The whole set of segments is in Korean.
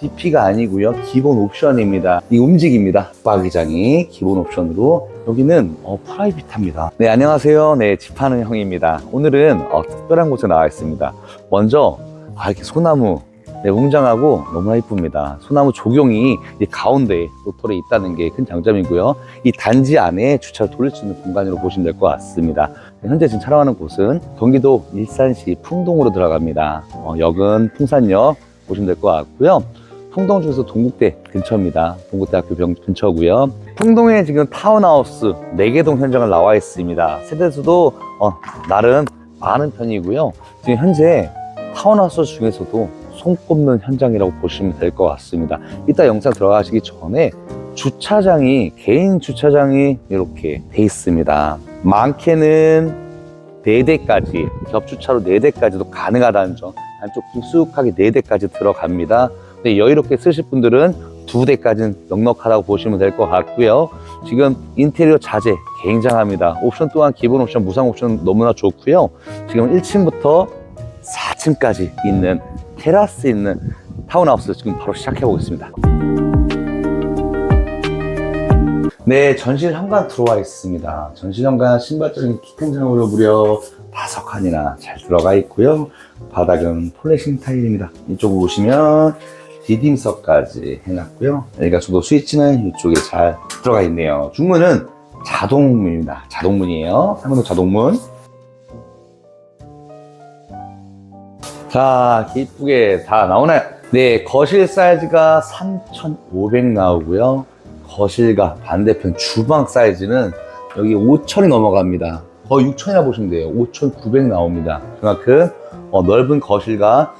DP가 아니고요. 기본 옵션입니다. 이 움직입니다. 박이장이 기본 옵션으로 여기는 어, 프라이빗합니다. 네, 안녕하세요. 네, 집하는 형입니다. 오늘은 어, 특별한 곳에 나와 있습니다. 먼저 아, 이렇게 소나무 네, 웅장하고 너무나 이쁩니다. 소나무 조경이 이 가운데에 로터에 있다는 게 큰 장점이고요. 이 단지 안에 주차를 돌릴 수 있는 공간으로 보시면 될 것 같습니다. 네, 현재 지금 촬영하는 곳은 경기도 일산시 풍동으로 들어갑니다. 어, 역은 풍산역 보시면 될 것 같고요. 풍동 중에서 동국대 근처입니다. 동국대학교 병 근처고요. 풍동에 지금 타운하우스 4개 동 현장을 나와 있습니다. 세대수도 어, 나름 많은 편이고요. 지금 현재 타운하우스 중에서도 손꼽는 현장이라고 보시면 될 것 같습니다. 이따 영상 들어가시기 전에 주차장이 개인 주차장이 이렇게 돼 있습니다. 많게는 4대까지 겹주차로 4대까지도 가능하다는 점 안쪽 깊숙하게 4대까지 들어갑니다. 근데 여유롭게 쓰실 분들은 2대까지는 넉넉하다고 보시면 될 것 같고요. 지금 인테리어 자재 굉장합니다. 옵션 또한 기본 옵션, 무상 옵션 너무나 좋고요. 지금 1층부터 4층까지 있는 테라스 있는 타운하우스 지금 바로 시작해 보겠습니다. 네, 전실 현관 들어와 있습니다. 전실 현관 신발적인 키팅장으로 무려 다섯 칸이나 잘 들어가 있고요. 바닥은 폴리싱 타일입니다. 이쪽으로 보시면 디딤석까지 해놨고요. 여기가 저도 스위치는 이쪽에 잘 들어가 있네요. 중문은 자동문입니다. 자동문이에요. 상문도 자동문. 자, 이쁘게 다 나오나요? 네, 거실 사이즈가 3,500 나오고요. 거실과 반대편 주방 사이즈는 여기 5,000이 넘어갑니다. 거의 6,000이라 보시면 돼요. 5,900 나옵니다. 그만큼 어, 넓은 거실과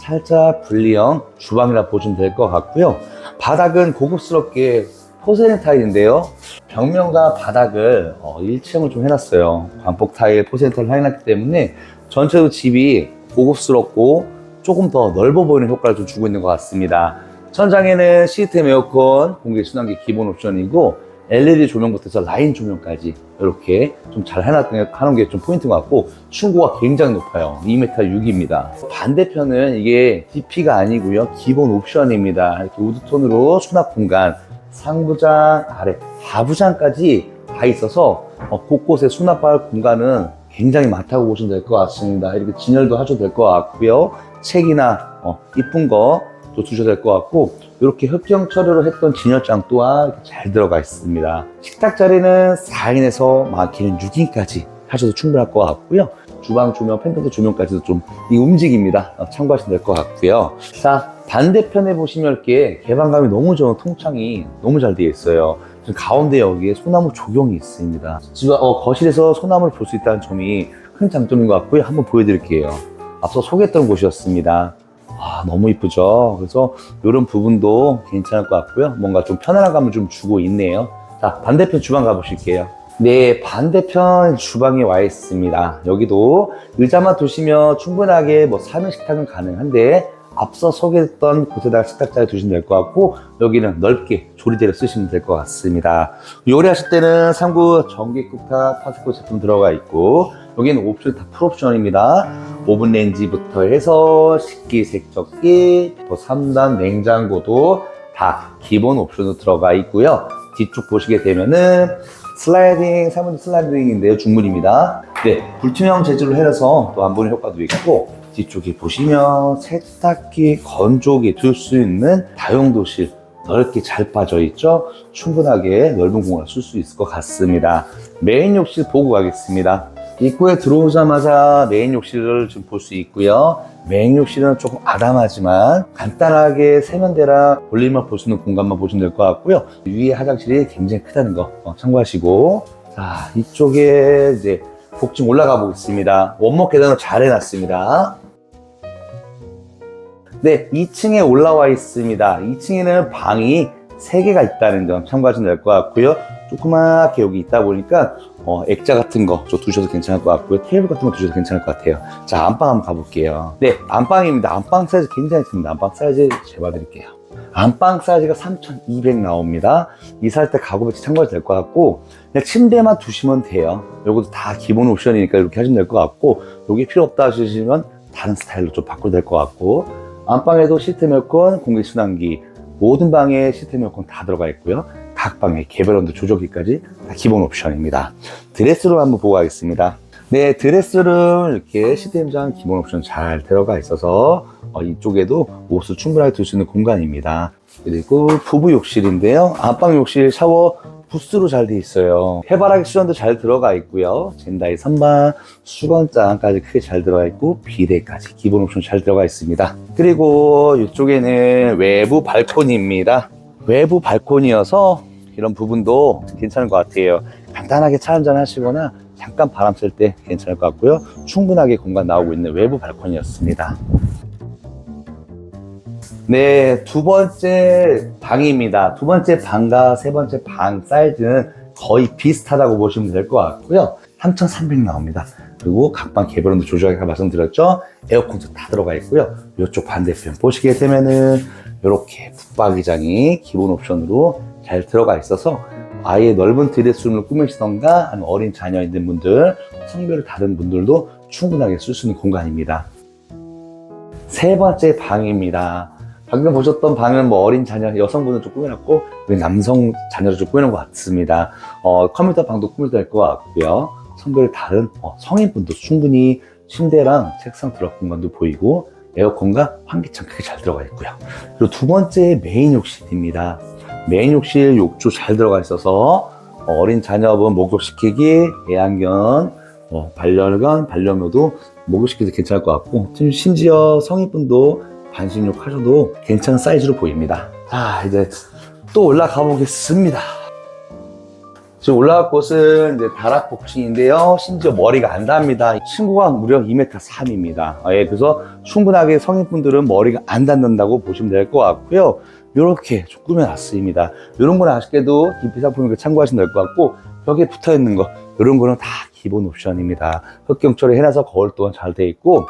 살짝 분리형 주방이라 보시면 될 것 같고요. 바닥은 고급스럽게 포세린 타일인데요. 벽면과 바닥을 어, 일체형을 좀 해놨어요. 광폭 타일, 포세린 타일 해놨기 때문에 전체로 집이 고급스럽고 조금 더 넓어 보이는 효과를 좀 주고 있는 것 같습니다. 천장에는 시스템 에어컨, 공기 순환기 기본 옵션이고 LED 조명부터 해서 라인 조명까지 이렇게 좀 잘 해놨는 게 좀 포인트인 것 같고 충고가 굉장히 높아요. 2m 6입니다. 반대편은 이게 DP가 아니고요. 기본 옵션입니다. 이렇게 우드톤으로 수납 공간, 상부장, 아래 하부장까지 다 있어서 어, 곳곳에 수납할 공간은 굉장히 많다고 보시면 될 것 같습니다. 이렇게 진열도 하셔도 될 것 같고요. 책이나 어, 이쁜 거 또 두셔도 될것 같고 이렇게 흡경 처리로 했던 진열장 또한 잘 들어가 있습니다. 식탁 자리는 4인에서 많게는 6인까지 하셔도 충분할 것 같고요. 주방 조명, 펜던트 조명까지도 좀 이 움직입니다. 어, 참고하시면 될 것 같고요. 자, 반대편에 보시면 이렇게 개방감이 너무 좋은 통창이 너무 잘 되어 있어요. 가운데 여기에 소나무 조경이 있습니다. 집, 어, 거실에서 소나무를 볼 수 있다는 점이 큰 장점인 것 같고요. 한번 보여드릴게요. 앞서 소개했던 곳이었습니다. 아, 너무 이쁘죠? 그래서 이런 부분도 괜찮을 것 같고요. 뭔가 좀 편안한 감을 좀 주고 있네요. 자, 반대편 주방 가보실게요. 네, 반대편 주방에 와 있습니다. 여기도 의자만 두시면 충분하게 뭐 3인 식탁은 가능한데 앞서 소개했던 곳에다가 식탁자를 두시면 될 것 같고 여기는 넓게 조리대를 쓰시면 될 것 같습니다. 요리하실 때는 3구 전기 쿡탑 파스코 제품 들어가 있고 여기는 옵션 다 풀옵션입니다. 오븐 레인지부터 해서 식기 세척기, 또 3단 냉장고도 다 기본 옵션으로 들어가 있고요. 뒤쪽 보시게 되면은 슬라이딩, 3분 슬라이딩인데요. 중문입니다. 네, 불투명 재질로 해서 또 안 보는 효과도 있고 뒤쪽에 보시면 세탁기, 건조기 둘 수 있는 다용도실 넓게 잘 빠져 있죠. 충분하게 넓은 공간을 쓸 수 있을 것 같습니다. 메인 욕실 보고 가겠습니다. 입구에 들어오자마자 메인 욕실을 좀볼수 있고요. 메인 욕실은 조금 아담하지만 간단하게 세면대랑 볼일만 볼 수 있는 공간만 보시면 될 것 같고요. 위에 화장실이 굉장히 크다는 거 어, 참고하시고 자 이쪽에 이제 복층 올라가 보겠습니다. 원목 계단을 잘 해놨습니다. 네, 2층에 올라와 있습니다. 2층에는 방이 3개가 있다는 점 참고하시면 될 것 같고요. 조그맣게 여기 있다 보니까 어, 액자 같은 거 저 두셔도 괜찮을 것 같고요. 테이블 같은 거 두셔도 괜찮을 것 같아요. 자, 안방 한번 가볼게요. 네, 안방입니다. 안방 사이즈 굉장히 큽니다. 안방 사이즈 재봐드릴게요. 안방 사이즈가 3,200 나옵니다. 이사할 때 가구 배치 참고하셔도 될 것 같고 그냥 침대만 두시면 돼요. 요것도 다 기본 옵션이니까 이렇게 하시면 될 것 같고 여기 필요 없다 하시면 다른 스타일로 좀 바꿔도 될 것 같고 안방에도 시스템 에어컨, 공기 순환기, 모든 방에 시스템 에어컨 다 들어가 있고요. 각 방에 개별 온도 조절기까지 다 기본 옵션입니다. 드레스룸 한번 보고 가겠습니다. 네, 드레스룸 이렇게 시스템장 기본 옵션 잘 들어가 있어서 어, 이쪽에도 옷을 충분하게 둘 수 있는 공간입니다. 그리고 부부 욕실인데요. 안방 욕실 샤워 부스로 잘 돼 있어요. 해바라기 수전도 잘 들어가 있고요. 젠다이 선반, 수건장까지 크게 잘 들어가 있고 비데까지 기본 옵션 잘 들어가 있습니다. 그리고 이쪽에는 외부 발코니입니다. 외부 발코니여서 이런 부분도 괜찮은 것 같아요. 간단하게 차 한잔 하시거나 잠깐 바람 쐴 때 괜찮을 것 같고요. 충분하게 공간 나오고 있는 외부 발코니였습니다. 네, 두 번째 방입니다. 두 번째 방과 세 번째 방 사이즈는 거의 비슷하다고 보시면 될 것 같고요. 3,300 나옵니다. 그리고 각방 개별 온도 조절하게 말씀드렸죠. 에어컨도 다 들어가 있고요. 이쪽 반대편 보시게 되면은 이렇게 붙박이장이 기본 옵션으로 잘 들어가 있어서 아예 넓은 드레스룸을 꾸미시던가 아니면 어린 자녀 있는 분들, 성별이 다른 분들도 충분하게 쓸 수 있는 공간입니다. 세 번째 방입니다. 방금 보셨던 방은 뭐 어린 자녀, 여성분은 좀 꾸며놨고, 남성 자녀를 좀 꾸며놓은 것 같습니다. 어, 컴퓨터 방도 꾸며도 될 것 같고요. 성별이 다른 어, 성인분도 충분히 침대랑 책상 들어갈 공간도 보이고, 에어컨과 환기창 크게 잘 들어가 있고요. 그리고 두 번째 메인 욕실입니다. 메인 욕실 욕조 잘 들어가 있어서 어, 어린 자녀분 목욕시키기, 애완견, 어, 반려견, 반려묘도 목욕시키기 괜찮을 것 같고 좀 심지어 성인분도 반신욕 하셔도 괜찮은 사이즈로 보입니다. 자 이제 또 올라가 보겠습니다. 지금 올라갈 곳은 이제 다락 복층인데요. 심지어 머리가 안 닿습니다. 친구가 무려 2m 3입니다. 예, 그래서 충분하게 성인분들은 머리가 안 닿는다고 보시면 될 것 같고요. 이렇게 좀 꾸며 놨습니다. 이런 거는 아쉽게도 DP 상품을 참고하시면 될 것 같고 벽에 붙어 있는 거 이런 거는 다 기본 옵션입니다. 흑경 처리 해놔서 거울 또한 잘 돼 있고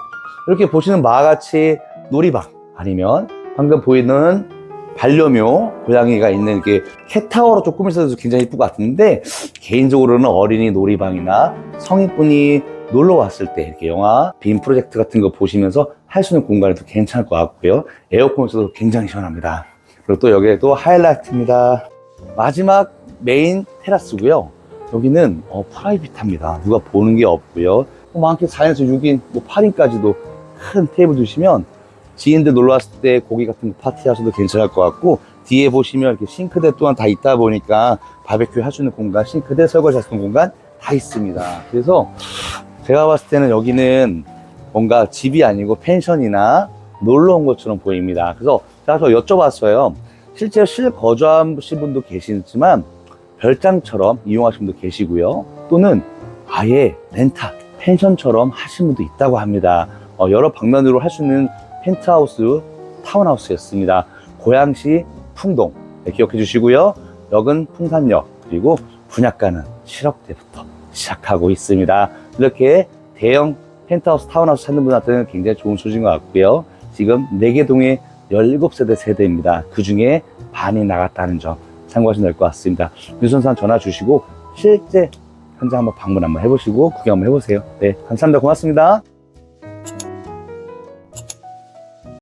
이렇게 보시는 바와 같이 놀이방 아니면 방금 보이는 반려묘 고양이가 있는 이렇게 캣타워로 좀 꾸미셔도 굉장히 이쁠 것 같은데 개인적으로는 어린이 놀이방이나 성인분이 놀러 왔을 때 이렇게 영화 빔 프로젝트 같은 거 보시면서 할 수 있는 공간에도 괜찮을 것 같고요 에어컨에서도 굉장히 시원합니다 그리고 또 여기에도 하이라이트입니다. 마지막 메인 테라스고요. 여기는 어, 프라이빗합니다. 누가 보는 게 없고요. 뭐 많게 4인에서 6인 뭐 8인까지도 큰 테이블 두시면 지인들 놀러 왔을 때 고기 같은 거 파티 하셔도 괜찮을 것 같고 뒤에 보시면 이렇게 싱크대 또한 다 있다 보니까 바베큐 있는 공간, 싱크대 설거지 있는 공간 다 있습니다. 그래서 제가 봤을 때는 여기는 뭔가 집이 아니고 펜션이나 놀러 온 것처럼 보입니다. 그래서 제가 저 여쭤봤어요. 실제로 실거주하신 분도 계시지만 별장처럼 이용하신 분도 계시고요. 또는 아예 렌탈, 펜션처럼 하신 분도 있다고 합니다. 어, 여러 방면으로 할 수 있는 펜트하우스, 타운하우스였습니다. 고양시 풍동 네, 기억해 주시고요. 역은 풍산역 그리고 분양가는 7억대부터 시작하고 있습니다. 이렇게 대형 펜트하우스, 타운하우스 찾는 분한테는 굉장히 좋은 소식인 것 같고요. 지금 4개 동에 17세대 세대입니다. 그 중에 반이 나갔다는 점 참고하시면 될 것 같습니다. 유선산 전화 주시고 실제 현장 한번 방문 한번 해보시고 구경 한번 해보세요. 네, 감사합니다. 고맙습니다.